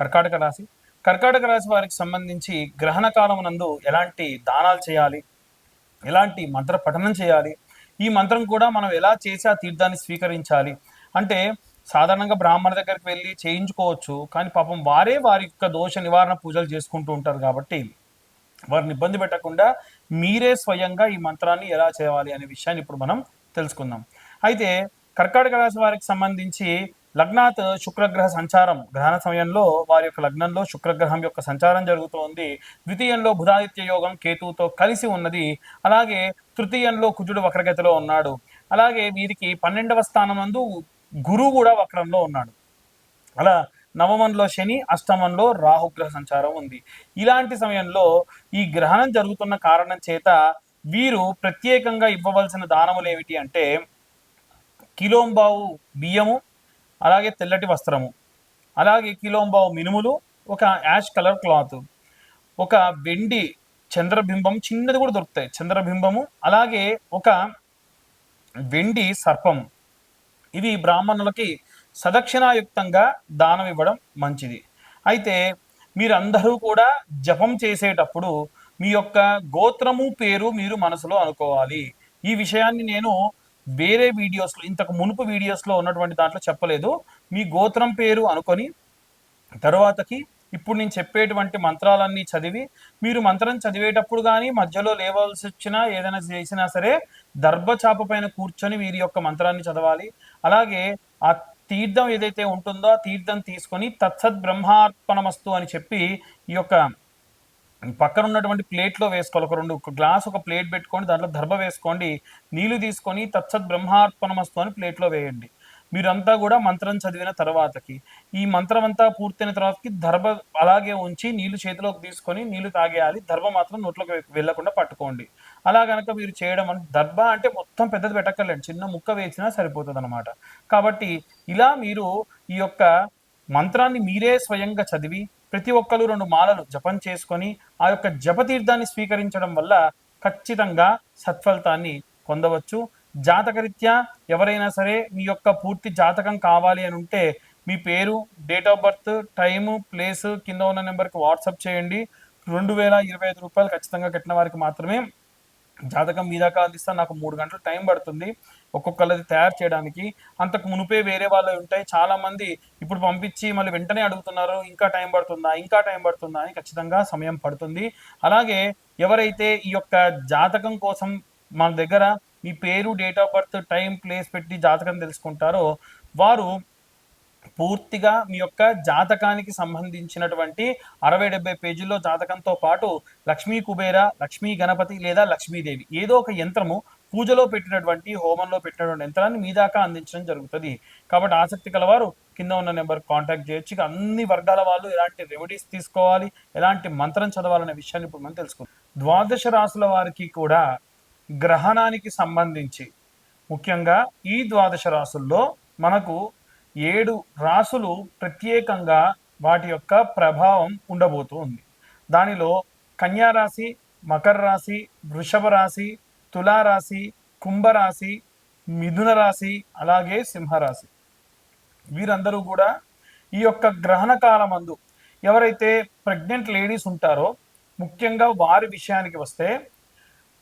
కర్కాటక రాశి. కర్కాటక రాశి వారికి సంబంధించి గ్రహణ కాలమునందు ఎలాంటి దానాలు చేయాలి? ఎలాంటి మంత్ర పఠనం చేయాలి? ఈ మంత్రం కూడా మనం ఎలా చేసి ఆ తీర్థాన్ని స్వీకరించాలి? అంటే సాధారణంగా బ్రాహ్మణ దగ్గరికి వెళ్ళి చేయించుకోవచ్చు. కానీ పాపం వారే వారి యొక్క దోష నివారణ పూజలు చేసుకుంటూ ఉంటారు కాబట్టి వారిని ఇబ్బంది పెట్టకుండా మీరే స్వయంగా ఈ మంత్రాన్ని ఎలా చేయాలి అనే విషయాన్ని ఇప్పుడు మనం తెలుసుకుందాం. అయితే కర్కాటక రాశి వారికి సంబంధించి లగ్నాత్ శుక్రగ్రహ సంచారం గ్రహణ సమయంలో వారి యొక్క లగ్నంలో శుక్రగ్రహం యొక్క సంచారం జరుగుతోంది. ద్వితీయంలో బుధాదిత్య యోగం కేతువుతో కలిసి ఉన్నది. అలాగే తృతీయంలో కుజుడు వక్రగతిలో ఉన్నాడు. అలాగే వీరికి పన్నెండవ స్థానం నందు గురువు కూడా వక్రంలో ఉన్నాడు. అలా నవమంలో శని అష్టమంలో రాహుగ్రహ సంచారం ఉంది. ఇలాంటి సమయంలో ఈ గ్రహణం జరుగుతున్న కారణం చేత వీరు ప్రత్యేకంగా ఇవ్వవలసిన దానములు ఏమిటి అంటే కిలోంబావు బియ్యము అలాగే తెల్లటి వస్త్రము అలాగే కిలోంబావు మినుములు ఒక యాష్ కలర్ క్లాత్ ఒక వెండి చంద్రబింబం చిన్నది కూడా దొరుకుతాయి. చంద్రబింబము అలాగే ఒక వెండి సర్పము ఇవి బ్రాహ్మణులకి సదక్షిణాయుక్తంగా దానం ఇవ్వడం మంచిది. అయితే మీరందరూ కూడా జపం చేసేటప్పుడు మీ యొక్క గోత్రము పేరు మీరు మనసులో అనుకోవాలి. ఈ విషయాన్ని నేను వేరే వీడియోస్లో ఇంతకు మునుపు వీడియోస్లో ఉన్నటువంటి దాంట్లో చెప్పలేదు. మీ గోత్రం పేరు అనుకొని తర్వాతకి ఇప్పుడు నేను చెప్పేటువంటి మంత్రాలన్నీ చదివి మీరు మంత్రం చదివేటప్పుడు కానీ మధ్యలో లేవలసి వచ్చినా ఏదైనా చేసినా సరే దర్భచాప పైన కూర్చొని వీరి యొక్క మంత్రాన్ని చదవాలి. అలాగే ఆ తీర్థం ఏదైతే ఉంటుందో ఆ తీర్థం తీసుకొని తత్సత్ బ్రహ్మార్పణమస్తు అని చెప్పి ఈ యొక్క పక్కన ఉన్నటువంటి ప్లేట్లో వేసుకోవాలి. ఒక రెండు గ్లాస్ ఒక ప్లేట్ పెట్టుకొని దాంట్లో దర్భ వేసుకోండి నీళ్ళు తీసుకొని తత్సత్ బ్రహ్మార్పణమస్తు అని ప్లేట్లో వేయండి. మీరంతా కూడా మంత్రం చదివిన తర్వాతకి ఈ మంత్రం అంతా పూర్తయిన తర్వాతకి దర్భ అలాగే ఉంచి నీళ్ళు చేతిలోకి తీసుకొని నీళ్ళు తాగేయాలి. దర్భ మాత్రం నోట్లోకి వెళ్ళకుండా వెళ్ళకుండా పట్టుకోండి. అలా కనుక మీరు చేయడం అని దర్భ అంటే మొత్తం పెద్దది పెట్టక్కర్లేదు. చిన్న ముక్క వేసినా సరిపోతుంది అనమాట కాబట్టి ఇలా మీరు ఈ యొక్క మంత్రాన్ని మీరే స్వయంగా చదివి ప్రతి ఒక్కరు రెండు మాలలు జపం చేసుకొని ఆ యొక్క జపతీర్థాన్ని స్వీకరించడం వల్ల ఖచ్చితంగా సత్ఫలితాన్ని పొందవచ్చు. జాతకరీత్యా ఎవరైనా సరే మీ యొక్క పూర్తి జాతకం కావాలి అని ఉంటే మీ పేరు date of birth time place కింద ఉన్న నెంబర్కి వాట్సాప్ చేయండి. రెండు వేల ఇరవై ఐదు రూపాయలు ఖచ్చితంగా కట్టిన వారికి మాత్రమే జాతకం మీ దాకా అందిస్తా నాకు మూడు గంటలు టైం పడుతుంది ఒక్కొక్కళ్ళది తయారు చేయడానికి. అంతకు మునుపే వేరే వాళ్ళు ఉంటాయి. చాలా మంది ఇప్పుడు పంపించి మళ్ళీ వెంటనే అడుగుతున్నారు ఇంకా టైం పడుతుందా ఇంకా టైం పడుతుందా అని ఖచ్చితంగా సమయం పడుతుంది. అలాగే ఎవరైతే ఈ యొక్క జాతకం కోసం మన దగ్గర మీ పేరు date of birth time place పెట్టి జాతకం తెలుసుకుంటారో వారు పూర్తిగా మీ యొక్క జాతకానికి సంబంధించినటువంటి అరవై డెబ్బై పేజీల్లో జాతకంతో పాటు లక్ష్మీ కుబేర లక్ష్మీ గణపతి లేదా లక్ష్మీదేవి ఏదో ఒక యంత్రము పూజలో పెట్టినటువంటి హోమంలో పెట్టినటువంటి యంత్రాన్ని మీ దాకా అందించడం జరుగుతుంది. కాబట్టి ఆసక్తి కలవారు కింద ఉన్న నెంబర్ కాంటాక్ట్ చేయొచ్చు. ఇక అన్ని వర్గాల వాళ్ళు ఎలాంటి రెమెడీస్ తీసుకోవాలి ఎలాంటి మంత్రం చదవాలనే విషయాన్ని ఇప్పుడు మనం తెలుసుకుందాం. ద్వాదశ రాసుల వారికి కూడా గ్రహణానికి సంబంధించి ముఖ్యంగా ఈ ద్వాదశ రాసుల్లో మనకు ఏడు రాసులు ప్రత్యేకంగా వాటి యొక్క ప్రభావం ఉండబోతూ ఉంది దానిలో కన్యారాశి మకర రాశి వృషభ రాశి తులారాశి కుంభరాశి మిథున రాశి అలాగే సింహరాశి వీరందరూ కూడా ఈ యొక్క గ్రహణ కాలమందు ఎవరైతే ప్రెగ్నెంట్ లేడీస్ ఉంటారో ముఖ్యంగా వారి విషయానికి వస్తే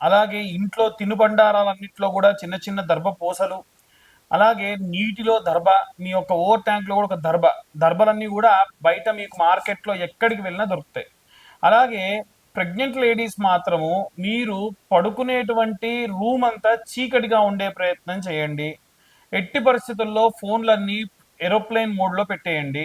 అలాగే ఇంట్లో తినుబండారాలన్నింటిలో కూడా చిన్న చిన్న దర్భ పూసలు అలాగే నీటిలో దర్భ మీ యొక్క ఓవర్ ట్యాంక్లో కూడా ఒక దర్భ దర్భలన్నీ కూడా బయట మీకు మార్కెట్లో ఎక్కడికి వెళ్ళినా దొరుకుతాయి. అలాగే ప్రెగ్నెంట్ లేడీస్ మాత్రము మీరు పడుకునేటువంటి రూమ్ అంతా చీకటిగా ఉండే ప్రయత్నం చేయండి. ఎట్టి పరిస్థితుల్లో ఫోన్లన్నీ ఏరోప్లేన్ మోడ్లో పెట్టేయండి.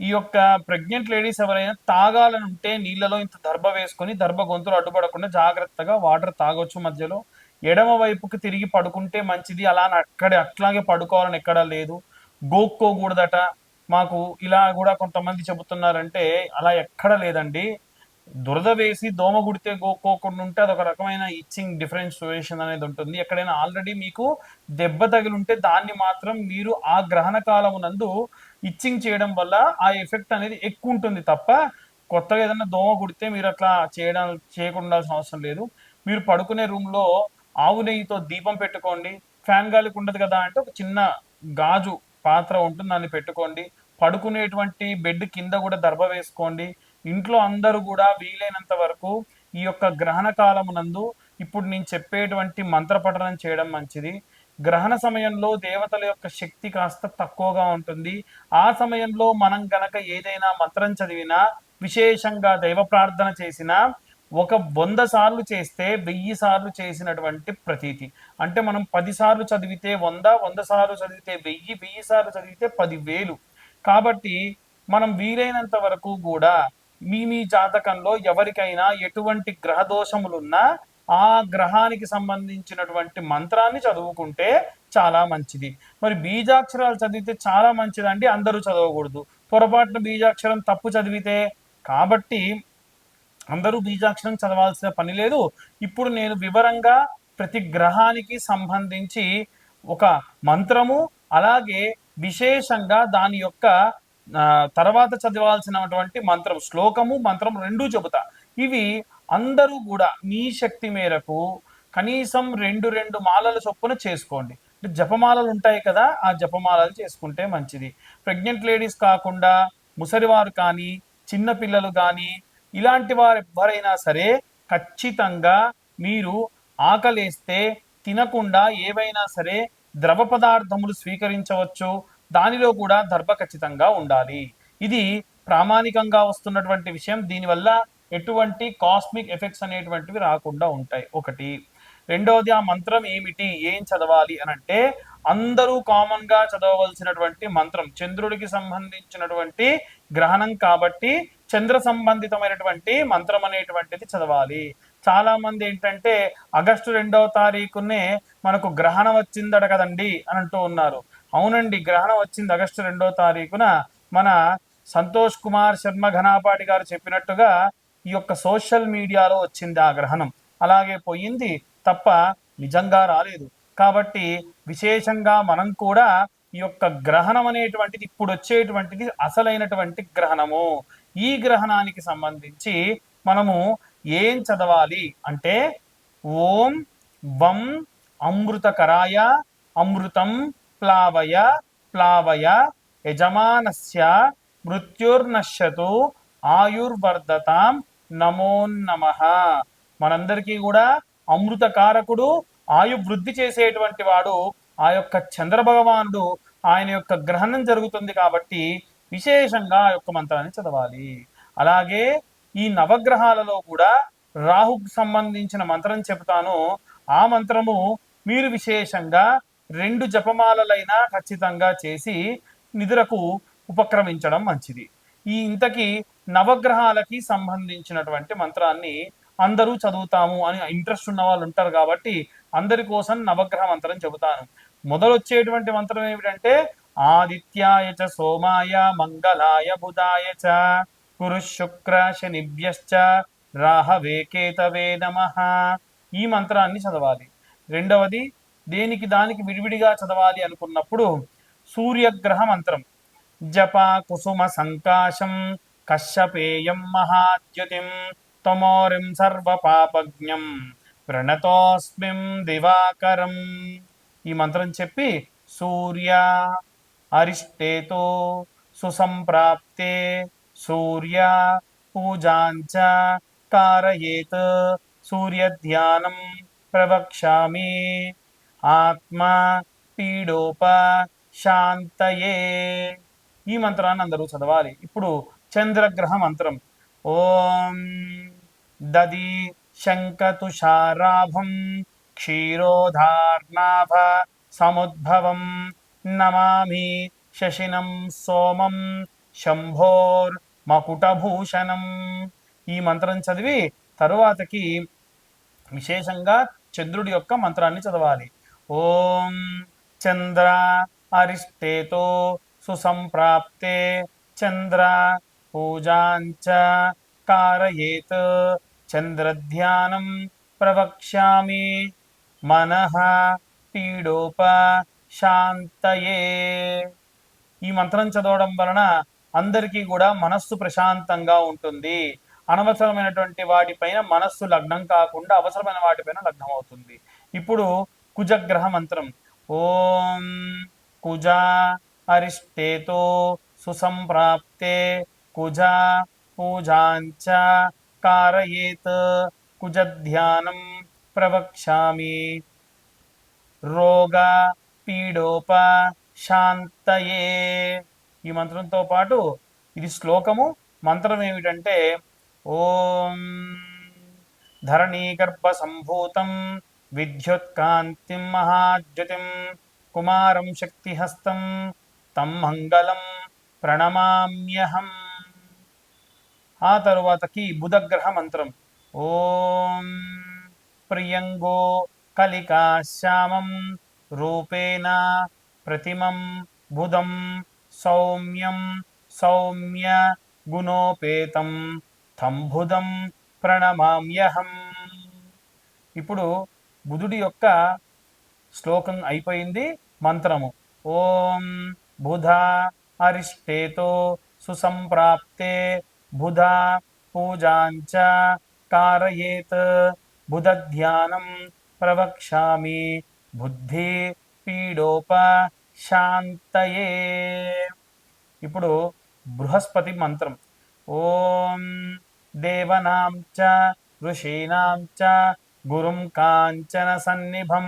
ఈ యొక్క ప్రెగ్నెంట్ లేడీస్ ఎవరైనా తాగాలని ఉంటే నీళ్ళలో ఇంత దర్భ వేసుకొని దర్భ గొంతులు అడ్డుపడకుండా జాగ్రత్తగా వాటర్ తాగొచ్చు మధ్యలో. ఎడమ వైపుకి తిరిగి పడుకుంటే మంచిది. అలా అని అక్కడే అట్లాగే పడుకోవాలని ఎక్కడా లేదు. గోక్కోకూడదట. మాకు ఇలా కూడా కొంతమంది చెబుతున్నారంటే అలా ఎక్కడ లేదండి. దురద వేసి దోమ గుడితే గోక్కోకుండా ఉంటే అదొక రకమైన ఇచ్చింగ్ డిఫరెన్షియేషన్ అనేది ఉంటుంది. ఎక్కడైనా ఆల్రెడీ మీకు దెబ్బ తగిలి ఉంటే దాన్ని మాత్రం మీరు ఆ గ్రహణ కాలం నందు ఇచ్చింగ్ చేయడం వల్ల ఆ ఎఫెక్ట్ అనేది ఎక్కువ ఉంటుంది తప్ప కొత్తగా ఏదైనా దోమ కుడితే మీరు అట్లా చేయడం చేయకుండా అవసరం లేదు. మీరు పడుకునే రూమ్లో ఆవు నెయ్యితో దీపం పెట్టుకోండి. ఫ్యాన్ గాలికి ఉండదు కదా అంటే ఒక చిన్న గాజు పాత్ర ఉంటుంది. దాన్ని పెట్టుకోండి. పడుకునేటువంటి బెడ్ కింద కూడా దర్భ వేసుకోండి. ఇంట్లో అందరూ కూడా వీలైనంత వరకు ఈ యొక్క గ్రహణ కాలమునందు ఇప్పుడు నేను చెప్పేటువంటి మంత్ర పఠనం చేయడం మంచిది. గ్రహణ సమయంలో దేవతల యొక్క శక్తి కాస్త తక్కువగా ఉంటుంది. ఆ సమయంలో మనం గనక ఏదైనా మంత్రం చదివినా విశేషంగా దైవ ప్రార్థన చేసినా ఒక వంద సార్లు చేస్తే వెయ్యి సార్లు చేసినటువంటి ప్రతీతి. అంటే మనం పది సార్లు చదివితే వంద వంద సార్లు చదివితే వెయ్యి వెయ్యి సార్లు చదివితే పదివేలు. కాబట్టి మనం వీలైనంత వరకు కూడా మీ మీ జాతకంలో ఎవరికైనా ఎటువంటి గ్రహదోషములున్నా ఆ గ్రహానికి సంబంధించినటువంటి మంత్రాన్ని చదువుకుంటే చాలా మంచిది. మరి బీజాక్షరాలు చదివితే చాలా మంచిదండి అందరూ చదవకూడదు. పొరపాటున బీజాక్షరం తప్పు చదివితే కాబట్టి అందరూ బీజాక్షరం చదవాల్సిన పని లేదు. ఇప్పుడు నేను వివరంగా ప్రతి గ్రహానికి సంబంధించి ఒక మంత్రము అలాగే విశేషంగా దాని యొక్క తర్వాత చదవాల్సినటువంటి మంత్రం శ్లోకము మంత్రం రెండూ చెబుతా. ఇవి అందరూ కూడా మీ శక్తి మేరకు కనీసం రెండు రెండు మాలల చొప్పున చేసుకోండి. అంటే జపమాలలు ఉంటాయి కదా ఆ జపమాలలు చేసుకుంటే మంచిది. ప్రెగ్నెంట్ లేడీస్ కాకుండా ముసలివారు కానీ చిన్న పిల్లలు కానీ ఇలాంటి వారు ఎవరైనా సరే ఖచ్చితంగా మీరు ఆకలేస్తే తినకుండా ఏవైనా సరే ద్రవ పదార్థములు స్వీకరించవచ్చు. దానిలో కూడా దర్భ ఖచ్చితంగా ఉండాలి. ఇది ప్రామాణికంగా వస్తున్నటువంటి విషయం. దీనివల్ల ఎటువంటి కాస్మిక్ ఎఫెక్ట్స్ అనేటువంటివి రాకుండా ఉంటాయి. ఒకటి రెండవది ఆ మంత్రం ఏమిటి? ఏం చదవాలి? అని అంటే అందరూ కామన్గా చదవవలసినటువంటి మంత్రం చంద్రుడికి సంబంధించినటువంటి గ్రహణం కాబట్టి చంద్ర సంబంధితమైనటువంటి మంత్రం అనేటువంటిది చదవాలి. చాలా మంది ఏంటంటే ఆగస్టు రెండవ తారీఖునే మనకు గ్రహణం వచ్చిందట కదండి అని అంటూ ఉన్నారు. అవునండి గ్రహణం వచ్చింది ఆగస్టు రెండవ తారీఖున. మన సంతోష్ కుమార్ శర్మ ఘనాపాటి గారు చెప్పినట్టుగా ఈ యొక్క సోషల్ మీడియాలో వచ్చింది ఆ గ్రహణం అలాగే పోయింది తప్ప నిజంగా రాలేదు. కాబట్టి విశేషంగా మనం కూడా ఈ యొక్క గ్రహణం అనేటువంటిది ఇప్పుడు వచ్చేటువంటిది అసలైనటువంటి గ్రహణము. ఈ గ్రహణానికి సంబంధించి మనము ఏం చదవాలి అంటే ఓం వం అమృతకరాయ అమృతం ప్లావయ ప్లావయ యజమానస్య మృత్యుర్నశ్యతు ఆయుర్వర్ధతాం నమోన్నమ మనందరికీ కూడా అమృతకారకుడు ఆయు వృద్ధి చేసేటువంటి వాడు ఆ యొక్క చంద్రభగవానుడు ఆయన యొక్క గ్రహణం జరుగుతుంది కాబట్టి విశేషంగా ఆ యొక్క మంత్రాన్ని చదవాలి. అలాగే ఈ నవగ్రహాలలో కూడా రాహుకు సంబంధించిన మంత్రం చెబుతాను. ఆ మంత్రము మీరు విశేషంగా రెండు జపమాలలైనా ఖచ్చితంగా చేసి నిద్రకు ఉపక్రమించడం మంచిది. ఈ ఇంతకీ నవగ్రహాలకి సంబంధించినటువంటి మంత్రాన్ని అందరూ చదువుతాము అని ఇంట్రెస్ట్ ఉన్న వాళ్ళు ఉంటారు కాబట్టి అందరి కోసం నవగ్రహ మంత్రం చెబుతాను. మొదలొచ్చేటువంటి మంత్రం ఏమిటంటే ఆదిత్యాయ చ సోమాయ మంగళాయ బుధాయ చ గురు శుక్ర శనిభ్యశ్చ రాహవే కేతవే నమ. ఈ మంత్రాన్ని చదవాలి. రెండవది దేనికి దానికి విడివిడిగా చదవాలి అనుకున్నప్పుడు సూర్యగ్రహ మంత్రం. జప కుసుమ సంకాశం కశ్యపేయం మహాద్యుతిం తమోరిం సర్వపాపజ్ఞం ప్రణతోస్మిం దివాకరం ఈ మంత్రం చెప్పి సూర్య అరిష్టేతో సుసంప్రాప్తే సూర్య పూజాంచ కారయేత్ సూర్యధ్యానం ప్రవక్ష్యామి ఆత్మ పీడోప శాంతయే ఈ మంత్రాన్ని అందరూ చదవాలి. ఇప్పుడు చంద్రగ్రహ మంత్రం ఓం దది శంకతుషారాభం క్షీరోధార్నాభ సముద్భవం నమామి శశినం సోమం శంభోర్ మకుటభూషణం. ఈ మంత్రం చదివి తరువాతకి విశేషంగా చంద్రుడి యొక్క మంత్రాన్ని చదవాలి. ఓం చంద్ర అరిష్టేతో సుసంప్రాప్తే చంద్ర పూజాంచ కారయేత్ చంద్రధ్యానం ప్రవక్ష్యామి మనః పీడోప శాంతయే ఈ మంత్రం చదవడం వలన అందరికీ కూడా మనస్సు ప్రశాంతంగా ఉంటుంది. అనవసరమైనటువంటి వాటిపైన మనస్సు లగ్నం కాకుండా అవసరమైన వాటిపైన లగ్నం అవుతుంది. ఇప్పుడు కుజగ్రహ మంత్రం. ఓం కుజ అరిష్టేతో సుసంప్రాప్తే కుజ పూజాంచ కారయేత్ కుజధ్యానం ప్రవక్ష్యామి రోగ పీడోప శాంతయే ఈ మంత్రంతో పాటు ఇది శ్లోకము. మంత్రం ఏమిటంటే ఓం ధరణీగర్భ సంభూతం విద్యుత్కాంతిం మహాద్యుతిం కుమారం శక్తిహస్తం తం మంగళం ప్రణమామ్యహం। ఆ తరువాతకి బుధగ్రహ మంత్రం. ఓం ప్రియంగో కలికాశ్యామం రూపేణ ప్రతిమం బుధం సౌమ్యం సౌమ్య గుణోపేతం తంబుధం ప్రణమామ్యహం. ఇప్పుడు బుధుడి యొక్క శ్లోకం అయిపోయింది మంత్రము. ఓం బుధ అరిష్టేతో సుసంప్రాప్తే బుధ పూజాంచ కారయేత్ బుధ ధ్యానం ప్రవక్ష్యామి బుద్ధి పీడోప శాంతయే ఇప్పుడు బృహస్పతి మంత్రం. ఓం దేవనాం చ ఋషీణాం చ గురుం కాంచన సన్నిభం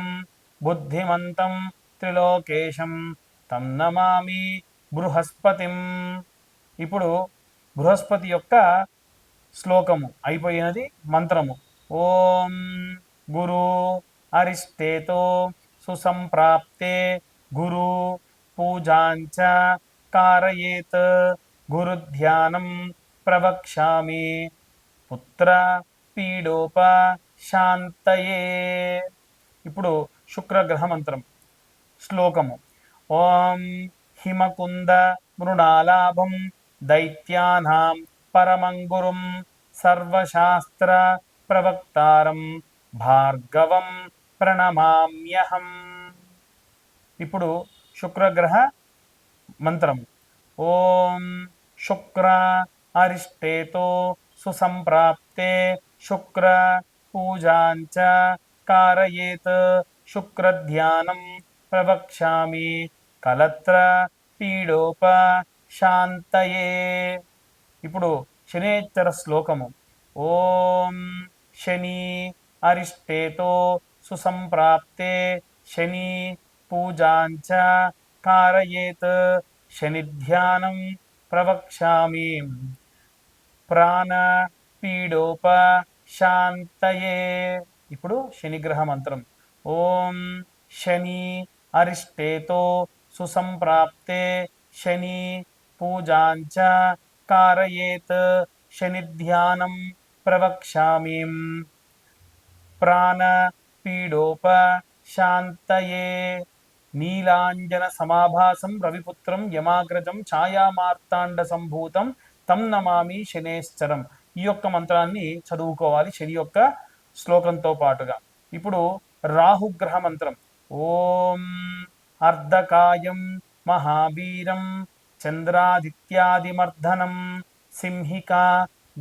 బుద్ధిమంతం త్రిలోకేశం తం నమామి బృహస్పతిం. ఇప్పుడు బృహస్పతి యొక్క శ్లోకము అయిపోయినది మంత్రము. ఓం గురు అరిష్టేతో సుసంప్రాప్తే గురు పూజాంచ కారయేత్ గురుధ్యానం ప్రవక్ష్యామి. పుత్ర పీడోప శాంతయే. ఇప్పుడు శుక్రగ్రహ మంత్రం శ్లోకము. ఓం హిమకుంద మృణాలాభం దైత్యానాం పరమంగురుం సర్వశాస్త్ర ప్రవక్తారం భార్గవం ప్రణమామ్యహం ఇప్పుడు శుక్రగ్రహ మంత్రం ఓం శుక్ర అరిష్టేతో సుసంప్రాప్తే శుక్ర పూజాంచ కారయేత్ శుక్రధ్యానం ప్రవక్ష్యామి కలత్ర పీడోప శాంతయే. ఇప్పుడు శనేశ్వర శ్లోకము. ఓం శని అరిష్టేతో సుసంప్రాప్తే శని పూజాంచ కారయేత్. శనిధ్యానం ప్రవక్ష్యామి. ప్రాణ పీడోప శాంతయే. ఇప్పుడు శనిగ్రహ మంత్రం. ఓం శని అరిష్టేతో సుసంప్రాప్తే శని పూజాంచ కారయేత్ శనిధ్యానం ప్రవక్ష్యామి ప్రాణ పీడోప శాంతయే నీలాంజన సమాభాసం రవిపుత్రం యమాగ్రజం ఛాయామార్తాండ సంభూతం తం నమామి శనేశ్చరం ఈ యొక్క మంత్రాన్ని చదువుకోవాలి శని యొక్క శ్లోకంతో పాటుగా। ఇప్పుడు రాహుగ్రహ మంత్రం. ఓం అర్ధకాయం మహావీరం చంద్రాదిత్యాదిమర్ధనం సింహిక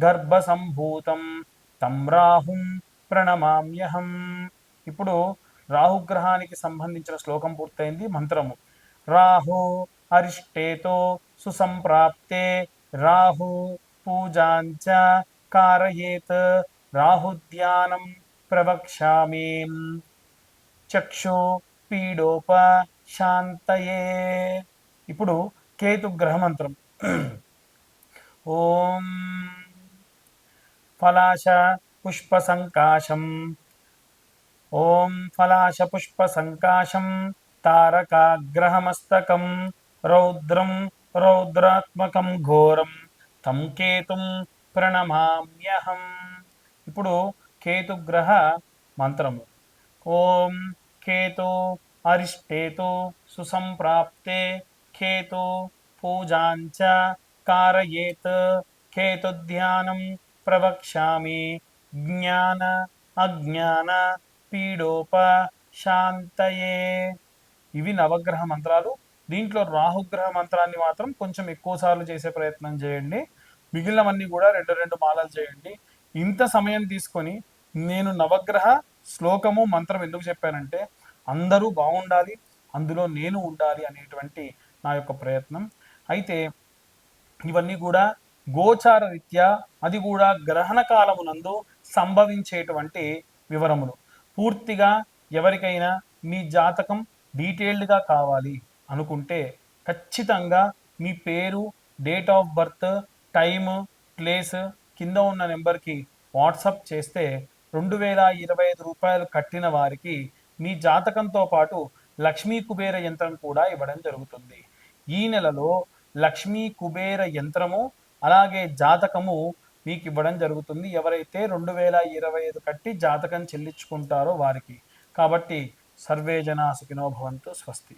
గర్భసంభూతం. తం రాహుం ప్రణమామ్యహం. ఇప్పుడు రాహుగ్రహానికి సంబంధించిన శ్లోకం పూర్తయింది మంత్రము. రాహు అరిష్టేతో సుసంప్రాప్తే రాహు పూజాంచ కారయేత్ రాహుధ్యానం ప్రవక్ష్యామి. చక్షు పీడోప శాంతయే. ఇప్పుడు కేతు గ్రహ మంత్రం ఓం ఫలాశ పుష్ప సంకాశం ఓం ఫలాశ పుష్ప సంకాశం తారకాగ్రహమస్తకం రౌద్రం రౌద్రాత్మకం ఘోరం తం కేతుం ప్రణమామ్యహం ఇప్పుడు కేతుగ్రహ మంత్రము ఓం కేతు అరిష్టేతు సుసంప్రాప్తే కేతు పూజాంచ కారయేత్ కేతుధ్యానం ప్రవక్ష్యామి జ్ఞాన అజ్ఞాన పీడోప శాంతయే ఇవి నవగ్రహ మంత్రాలు. దీంట్లో రాహుగ్రహ మంత్రాన్ని మాత్రం కొంచెం ఎక్కువ సార్లు చేసే ప్రయత్నం చేయండి. మిగిలినవన్నీ కూడా రెండు రెండు మాలలు చేయండి. ఇంత సమయం తీసుకొని నేను నవగ్రహ శ్లోకము మంత్రం ఎందుకు చెప్పానంటే అందరూ బాగుండాలి అందులో నేను ఉండాలి అనేటువంటి నా యొక్క ప్రయత్నం. అయితే ఇవన్నీ కూడా గోచార రీత్యా అది కూడా గ్రహణ కాలమునందు సంభవించేటువంటి వివరములు. పూర్తిగా ఎవరికైనా మీ జాతకం డీటెయిల్డ్గా కావాలి అనుకుంటే ఖచ్చితంగా మీ పేరు date of birth time place కింద ఉన్న నెంబర్కి వాట్సప్ చేస్తే రెండు వేల ఇరవై ఐదు రూపాయలు కట్టిన వారికి మీ జాతకంతో పాటు లక్ష్మీ కుబేర యంత్రం కూడా ఇవ్వడం జరుగుతుంది. ఈ నెలలో లక్ష్మీ కుబేర యంత్రము అలాగే జాతకము మీకు ఇవ్వడం జరుగుతుంది. ఎవరైతే రెండు వేల ఇరవై ఐదు కట్టి జాతకం చెల్లించుకుంటారో వారికి. కాబట్టి సర్వే జనా సుఖినో భవంతు స్వస్తి.